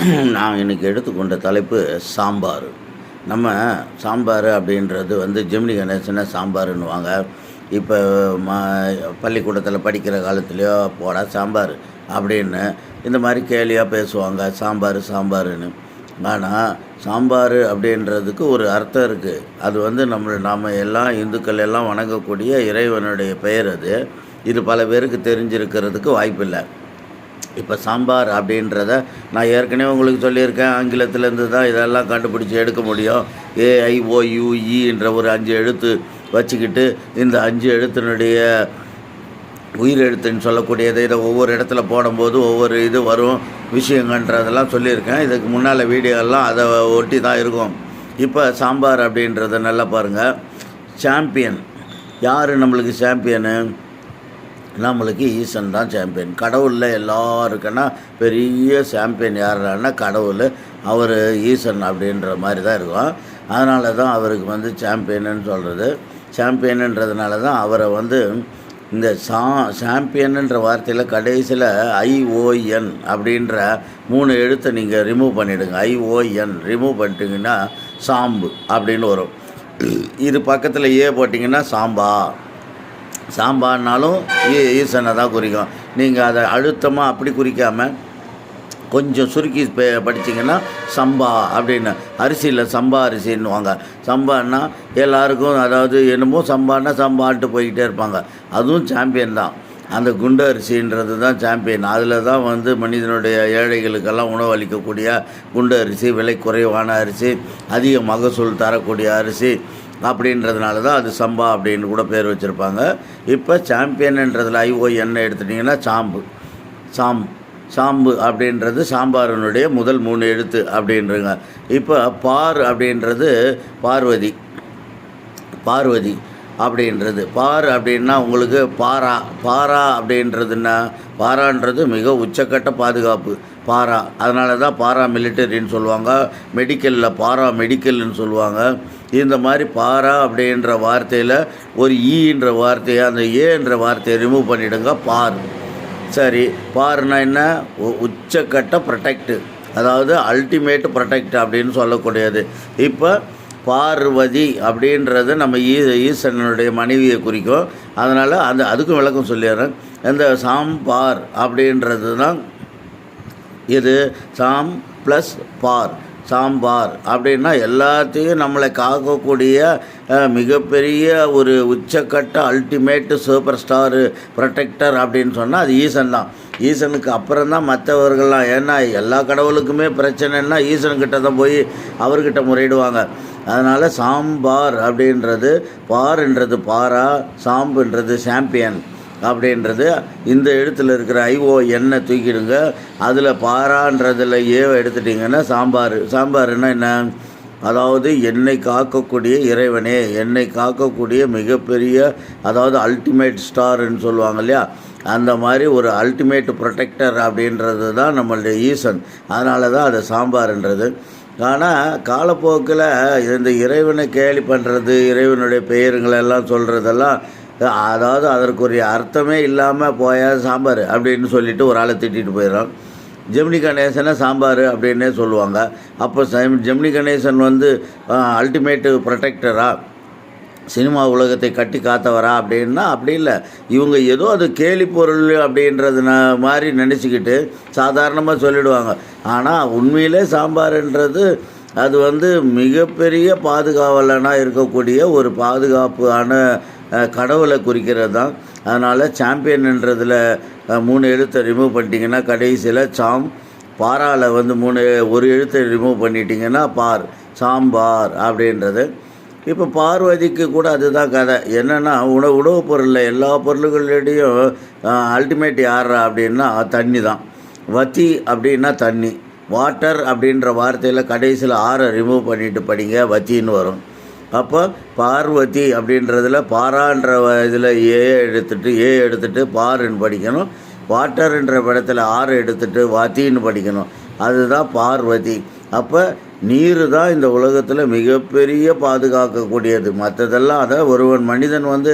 நான் இன்னைக்கு எடுத்துக்கொண்ட தலைப்பு சாம்பார். நம்ம சாம்பார் அப்படின்றது வந்து ஜெமினி கணேசனை சாம்பாருன்னுவாங்க. இப்போ ம பள்ளிக்கூடத்தில் படிக்கிற காலத்துலேயோ போடா சாம்பார் அப்படின்னு இந்த மாதிரி கேலியாக பேசுவாங்க. சாம்பார் சாம்பாருன்னு. ஆனால் சாம்பார் அப்படின்றதுக்கு ஒரு அர்த்தம் இருக்குது அது வந்து நம்ம நாம் எல்லாம் இந்துக்கள் எல்லாம் வணங்கக்கூடிய இறைவனுடைய பெயர் அது. இது பல பேருக்கு தெரிஞ்சிருக்கிறதுக்கு வாய்ப்பில்லை. இப்போ சாம்பார் அப்படின்றத நான் ஏற்கனவே உங்களுக்கு சொல்லியிருக்கேன். ஆங்கிலத்திலேருந்து தான் இதெல்லாம் கண்டுபிடிச்சி எடுக்க முடியும். ஏஐஓயுஇன்ற ஒரு அஞ்சு எழுத்து வச்சுக்கிட்டு இந்த அஞ்சு எழுத்தினுடைய உயிர் எழுத்துன்னு சொல்லக்கூடியதை இதை ஒவ்வொரு இடத்துல போடும்போது ஒவ்வொரு இது வரும். விஷயங்கன்றதெல்லாம் சொல்லியிருக்கேன். இதுக்கு முன்னால் வீடியோலாம் அதை ஒட்டி தான் இருக்கும். இப்போ சாம்பார் அப்படின்றத நல்லா பாருங்கள் சாம்பியன் யார் நம்மளுக்கு சாம்பியனு நம்மளுக்கு ஈசன் தான் சாம்பியன் கடவுளில் எல்லாருக்குன்னா பெரிய சாம்பியன் யாருன்னா கடவுள். அவர் ஈசன் அப்படின்ற மாதிரி தான் இருக்கும். அதனால தான் அவருக்கு வந்து சாம்பியன்னு சொல்கிறது சாம்பியனுன்றதுனால தான் அவரை வந்து இந்த சா சாம்பியன்ன்ற வார்த்தையில் கடைசியில் ஐஓஎன் அப்படின்ற மூணு எழுத்தை நீங்கள் ரிமூவ் பண்ணிவிடுங்க ஐஓஎன் ரிமூவ் பண்ணிட்டீங்கன்னா சாம்பு அப்படின்னு வரும். இது பக்கத்தில் ஏ போட்டிங்கன்னா சாம்பா. சாம்பார்னாலும் ஈ ஈசனை தான் குறிக்கும். நீங்கள் அதை அழுத்தமாக அப்படி குறிக்காமல் கொஞ்சம் சுருக்கி பே படிச்சிங்கன்னா சம்பா அப்படின்னு. அரிசியில் சம்பா அரிசின்னுவாங்க. சம்பான்னா எல்லாருக்கும் அதாவது என்னமோ சம்பான்னா சம்பான்ட்டு போய்கிட்டே இருப்பாங்க. அதுவும் சாம்பியன் தான். அந்த குண்டு அரிசின்றது தான் சாம்பியன் அதில் தான் வந்து மனிதனுடைய ஏழைகளுக்கெல்லாம் உணவு அளிக்கக்கூடிய குண்டு அரிசி விலை குறைவான அரிசி அதிக மகசூல் தரக்கூடிய அரிசி அப்படின்றதுனால தான் அது சம்பா அப்படின்னு கூட பேர் வச்சுருப்பாங்க. இப்போ சாம்பியன்ன்றதில் ஐஓஎன்னு எடுத்துட்டிங்கன்னா சாம்பு. சாம் சாம்பு அப்படின்றது சாம்பாரனுடைய முதல் மூணு எழுத்து அப்படின்றங்க. இப்போ பார் அப்படின்றது பார்வதி. பார்வதி அப்படின்றது. பார் அப்படின்னா உங்களுக்கு பாரா பாரா அப்படின்றதுன்னா பாரான்றது மிக உச்சக்கட்ட பாதுகாப்பு. பாரா. அதனால தான் பாரா மிலிட்டரின்னு சொல்லுவாங்க. மெடிக்கலில் பாரா மெடிக்கல்னு சொல்லுவாங்க. இந்த மாதிரி பாரா அப்படின்ற வார்த்தையில் ஒரு ஈன்ற வார்த்தையை அந்த ஏன்ற வார்த்தையை ரிமூவ் பண்ணிவிடுங்க பார். சரி பாருனா என்ன? உ- உச்சக்கட்ட ப்ரொடெக்டு அதாவது அல்டிமேட் ப்ரொடெக்ட் அப்படின்னு சொல்லக்கூடியது. இப்போ பார்வதி அப்படின்றது நம்ம ஈ ஈசனுடைய மனைவியை குறிக்கும். அதனால் அந்த அதுக்கும் விளக்கம் சொல்லிடுறேன். இந்த சாம்பார் அப்படின்றது தான் இது. சாம் ப்ளஸ் பார். சாம்பார் அப்படின்னா எல்லாத்தையும் நம்மளை காக்கக்கூடிய மிகப்பெரிய ஒரு உச்சக்கட்ட அல்டிமேட்டு சூப்பர் ஸ்டாரு ப்ரொடெக்டர் அப்படின்னு சொன்னால் அது ஈசன் தான். ஈசனுக்கு அப்புறம் தான் மற்றவர்கள்லாம் ஏன்னா எல்லா கடவுளுக்குமே பிரச்சனைன்னா ஈசன்கிட்ட தான் போய் அவர்கிட்ட முறையிடுவாங்க. அதனால் சாம்பார் அப்படின்றது பார்ன்றது பாரா சாம்புன்றது சாம்பியன் அப்படின்றது இந்த எழுத்தில் இருக்கிற ஐஓ எண்ணெய் தூக்கிடுங்க. அதில் பாரான்றதில் ஏவை எடுத்துட்டிங்கன்னா சாம்பார். சாம்பார்னா என்ன? அதாவது என்னை காக்கக்கூடிய இறைவனே என்னை காக்கக்கூடிய மிகப்பெரிய அதாவது அல்டிமேட் ஸ்டார்ன்னு சொல்லுவாங்க இல்லையா? அந்த மாதிரி ஒரு அல்டிமேட் ப்ரொடெக்டர் அப்படின்றது தான் நம்மளுடைய ஈசன். அதனால தான் அது சாம்பார்ன்றது. ஆனால் காலப்போக்கில் இந்த இறைவனை கேலி பண்ணுறது இறைவனுடைய பெயருங்களெல்லாம் சொல்கிறதெல்லாம் அதாவது அதற்குரிய அர்த்தமே இல்லாமல் போயா சாம்பார் அப்படின்னு சொல்லிட்டு ஒரு ஆளை திட்டிட்டு போயிடுறான். ஜெமினி கணேசனை சாம்பார் அப்படின்னே சொல்லுவாங்க. அப்போ சம்- ஜெமினி கணேசன் வந்து அல்டிமேட்டு ப்ரொடெக்டரா சினிமா உலகத்தை கட்டி காத்தவரா அப்படின்னா அப்படி இல்லை. இவங்க ஏதோ அது கேலி பொருள் அப்படின்றது மாதிரி நினச்சிக்கிட்டு சாதாரணமாக சொல்லிடுவாங்க. ஆனால் உண்மையிலே சாம்பார்ன்றது அது வந்து மிகப்பெரிய பாதுகாவலனாக இருக்கக்கூடிய ஒரு பாதுகாப்பான கடவுளை குறிக்கிறது தான். அதனால் சாம்பியன்ன்றதில் மூணு எழுத்தை ரிமூவ் பண்ணிட்டீங்கன்னா கடைசியில் சாம் பாராவில் வந்து மூணு ஒரு எழுத்தை ரிமூவ் பண்ணிட்டீங்கன்னா பார் சாம்பார் அப்படின்றது. இப்போ பார்வதிக்கு கூட அதுதான் கதை. என்னென்னா உணவு உணவுப் பொருளில் எல்லா பொருள்களிடையும் அல்டிமேட் யார் அப்படின்னா தண்ணி தான். வத்தி அப்படின்னா தண்ணி. வாட்டர் அப்படின்ற வார்த்தையில் கடைசியில் ஆறை ரிமூவ் பண்ணிட்டு படிங்க வத்தின்னு வரும். அப்போ பார்வதி அப்படின்றதுல பாரான்ற இதில் ஏ எடுத்துட்டு ஏ எடுத்துட்டு பாருன்னு படிக்கணும். வாட்டர்ன்ற படத்தில் ஆறு எடுத்துட்டு வாத்தின்னு படிக்கணும். அதுதான் பார்வதி. அப்போ நீர் தான் இந்த உலகத்தில் மிகப்பெரிய பாதுகாக்கக்கூடியது. மற்றதெல்லாம் அதை ஒருவன் மனிதன் வந்து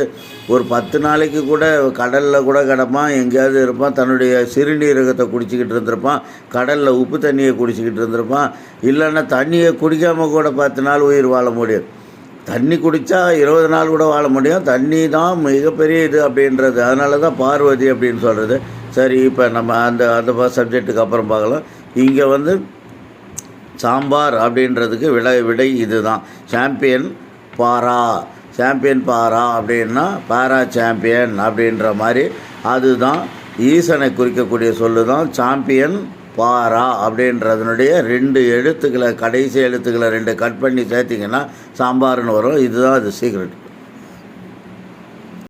ஒரு பத்து நாளைக்கு கூட கடலில் கூட கிடப்பான் எங்கேயாவது இருப்பான் தன்னுடைய சிறுநீரகத்தை குடிச்சிக்கிட்டு இருந்திருப்பான் கடலில் உப்பு தண்ணியை குடிச்சிக்கிட்டு இருந்திருப்பான். இல்லைன்னா தண்ணியை குடிக்காமல் கூட பத்து நாள் உயிர் வாழ முடியும் தண்ணி குடித்தா இருபது நாள் கூட வாழ முடியும். தண்ணி தான் மிகப்பெரிய இது அப்படின்றது. அதனால தான் பார்வதி அப்படின்னு சொல்கிறது சரி இப்போ நம்ம அந்த அந்த சப்ஜெக்ட்டுக்கு அப்புறம் பார்க்கலாம். இங்கே வந்து சாம்பார் அப்படின்றதுக்கு விடை விடை இதுதான். சாம்பியன் பாரா. சாம்பியன் பாரா அப்படின்னா பாரா சாம்பியன் அப்படின்ற மாதிரி. அதுதான் ஈசனை குறிக்கக்கூடிய சொல்லு தான் சாம்பியன் பாரா அப்படின்றதுனுடைய ரெண்டு எழுத்துக்களை கடைசி எழுத்துக்களை ரெண்டு கட் பண்ணி சேர்த்திங்கன்னா சாம்பார்னு வரும். இதுதான் அது சீக்ரெட்